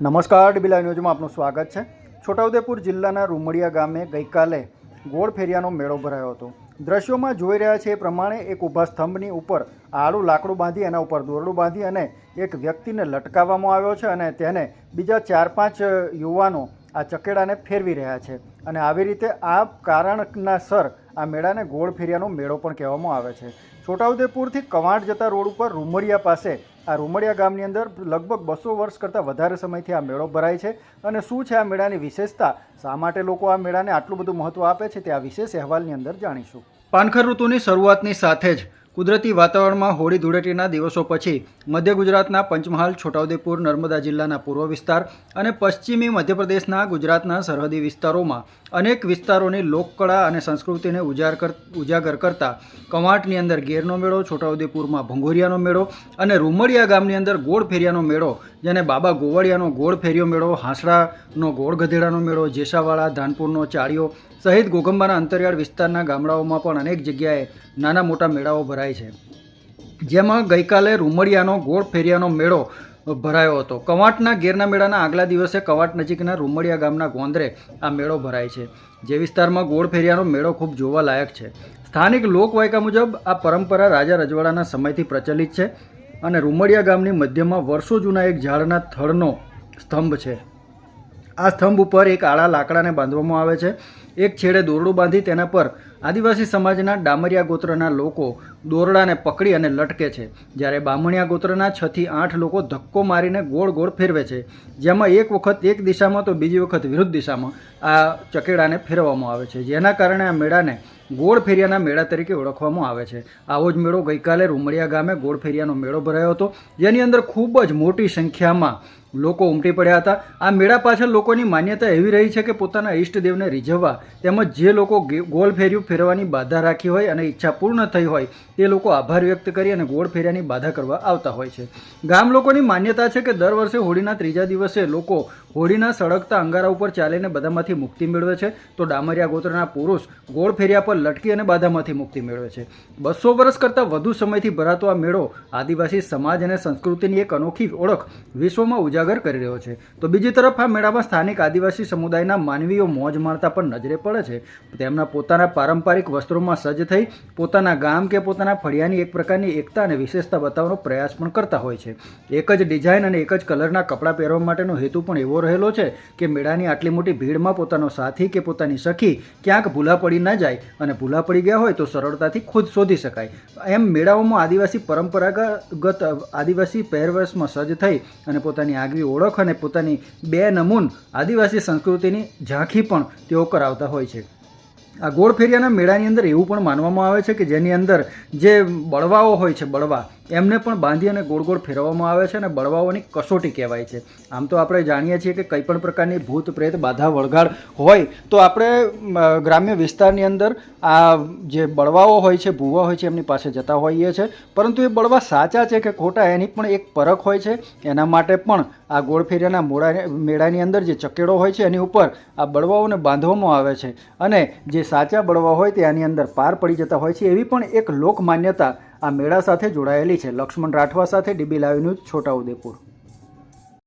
નમસ્કાર ડીબીલા ન્યૂઝમાં આપનું સ્વાગત છે. છોટાઉદેપુર જિલ્લાના રૂમડિયા ગામે ગઈકાલે ગોળ ફેરિયાનો મેળો ભરાયો હતો. દ્રશ્યોમાં જોઈ રહ્યા છે એ પ્રમાણે એક ઊભા સ્તંભની ઉપર આડું લાકડું બાંધી, એના ઉપર દોરડું બાંધી અને એક વ્યક્તિને લટકાવવામાં આવ્યો છે અને તેને બીજા ચાર પાંચ યુવાનો આ ચકેડાને ફેરવી રહ્યા છે. અને આવી રીતે આ કારણના સર આ મેળાને ગોળ ફેરિયાનો મેળો પણ કહેવામાં આવે છે. છોટાઉદેપુરથી કવાંટ જતા રોડ ઉપર રૂમડિયા પાસે આ રૂમડિયા ગામની અંદર લગભગ બસો વર્ષ કરતાં વધારે સમયથી આ મેળો ભરાય છે. અને શું છે આ મેળાની વિશેષતા? શા માટે લોકો આ મેળાને આટલું બધું મહત્ત્વ આપે છે તે આ વિશેષ અહેવાલની અંદર જાણીશું. પાનખર ઋતુની શરૂઆતની સાથે જ કુદરતી વાતાવરણમાં હોળી ધૂળેટીના દિવસો પછી મધ્ય ગુજરાતના પંચમહાલ, છોટાઉદેપુર, નર્મદા જિલ્લાના પૂર્વ વિસ્તાર અને પશ્ચિમી મધ્યપ્રદેશના ગુજરાતના સરહદી વિસ્તારોમાં અનેક વિસ્તારોની લોકકળા અને સંસ્કૃતિને ઉજાર કર, ઉજાગર કરતા કવાંટની અંદર ગેરનો મેળો, છોટાઉદેપુરમાં ભંગોરિયાનો મેળો અને રૂમડિયા ગામની અંદર ગોળ ફેરિયાનો મેળો, જેને બાબા ગોવાળિયાનો ગોળ ફેરિયો મેળો, હાંસડાનો ગોળ ગધેડાનો મેળો, જેસાવાળા, ધાનપુરનો ચાળિયો સહિત ગોગંબાના અંતરિયાળ વિસ્તારના ગામડાઓમાં પણ અનેક જગ્યાએ નાના મોટા મેળાઓ ભરાય છે. જેમાં ગઈકાલે રૂમડિયાનો ગોળ ફેરિયાનો મેળો ભરાયો હતો. કવાંટના ગેરના મેળાના આગલા દિવસે કવાંટ નજીકના રૂમડિયા ગામના ગોંદરે આ મેળો ભરાય છે. જે વિસ્તારમાં ગોળ ફેરિયાનો મેળો ખૂબ જોવાલાયક છે. સ્થાનિક લોકવાયકા મુજબ આ પરંપરા રાજા રજવાડાના સમયથી પ્રચલિત છે અને રૂમડિયા ગામની મધ્યમાં વર્ષો જૂના એક ઝાડના થડનો સ્તંભ છે. આ સ્તંભ ઉપર એક આડા લાકડાને બાંધવામાં આવે છે. એક છેડે દોરડું બાંધી તેના પર આદિવાસી સમાજના ડામરિયા ગોત્રના લોકો દોરડાને પકડી અને લટકે છે, જ્યારે બામણિયા ગોત્રના છ થી આઠ લોકો ધક્કો મારીને ગોળ ગોળ ફેરવે છે. જેમાં એક વખત એક દિશામાં તો બીજી વખત વિરુદ્ધ દિશામાં આ ચકેડાને ફેરવવામાં આવે છે. જેના કારણે આ મેળાને ગોળ ફેરિયાના મેળા તરીકે ઓળખવામાં આવે છે. આવો જ મેળો ગઈકાલે રૂમડિયા ગામે ગોળ ફેરિયાનો મેળો ભરાયો હતો, જેની અંદર ખૂબ જ મોટી સંખ્યામાં લોકો ઉમટી પડ્યા હતા. આ મેળા પાછળ લોકોની માન્યતા એવી રહી છે કે પોતાના ઈષ્ટદેવને રીઝવવા તેમજ જે લોકો ગોળ ફેર્યું ફેરવાની બાધા રાખી હોય અને ઈચ્છા પૂર્ણ થઈ હોય તે લોકો આભાર વ્યક્ત કરી અને ગોળ ફેર્યાની બાધા કરવા આવતા હોય છે. ગામ લોકોની માન્યતા છે કે દર વર્ષે હોળીના ત્રીજા દિવસે લોકો હોળીના સળગતા અંગારા ઉપર ચાલીને બધામાંથી મુક્તિ મેળવે છે. તો ડામરિયા ગોત્રના પુરુષ ગોળ ફેર્યા પર લટકી અને બાધામાંથી મુક્તિ મેળવે છે. બસો વર્ષ કરતાં વધુ સમયથી ભરાતો આ મેળો આદિવાસી સમાજ અને સંસ્કૃતિની એક અનોખી ઓળખ વિશ્વમાં ઉજાગર કરી રહ્યો છે. તો બીજી તરફ આ મેળામાં સ્થાનિક આદિવાસી સમુદાયના માનવીઓ મોજ માણતા પણ નજરે પડે છે. તેમના પોતાના પારંપરિક વસ્ત્રોમાં સજ્જ થઈ પોતાના ગામ કે પોતાના ફળિયાની એક પ્રકારની એકતા અને વિશેષતા બતાવવાનો પ્રયાસ પણ કરતા હોય છે. એક જ ડિઝાઇન અને એક જ કલરના કપડાં પહેરવા માટેનો હેતુ પણ એવો રહેલો છે કે મેળાની આટલી મોટી ભીડમાં પોતાનો સાથી કે પોતાની સખી ક્યાંક ભૂલા પડી ન જાય અને ભૂલા પડી ગયા હોય તો સરળતાથી ખુદ શોધી શકાય. એમ મેળાઓમાં આદિવાસી પરંપરાગત આદિવાસી પહેરવેશમાં સજ્જ થઈ અને પોતાની આગવી ઓળખ અને પોતાની બે નમૂન આદિવાસી સંસ્કૃતિની ઝાંખી પણ તેઓ કરાવતા હોય છે. આ ગોળ ફેરિયાના મેળાની અંદર એવું પણ માનવામાં આવે છે કે જેની અંદર જે બળવાઓ હોય છે, બળવા એમને પણ બાંધી અને ગોળ ગોળ ફેરવવામાં આવે છે અને બળવાઓની કસોટી કહેવાય છે. આમ તો આપણે જાણીએ છીએ કે કંઈ પણ પ્રકારની ભૂત, પ્રેત, બાધા, વળગાડ હોય તો આપણે ગ્રામ્ય વિસ્તારની અંદર આ જે બળવાઓ હોય છે, ભૂવા હોય છે, એમની પાસે જતા હોઈએ છીએ પરંતુ એ બળવા સાચા છે કે ખોટા એની પણ એક પરખ હોય છે. એના માટે પણ આ ગોળ ફેરિયાના મોડા, મેળાની અંદર જે ચકેડો હોય છે, એની ઉપર આ બળવાઓને બાંધવામાં આવે છે. અને જે સાચા બળવા હોય તે આની અંદર પાર પડી જતા હોય છે. એવી પણ એક લોક માન્યતા આ મેળા સાથે જોડાયેલી છે. લક્ષ્મણ રાઠવા સાથે ડીબી લાઈવ ન્યૂઝ છોટાઉદેપુર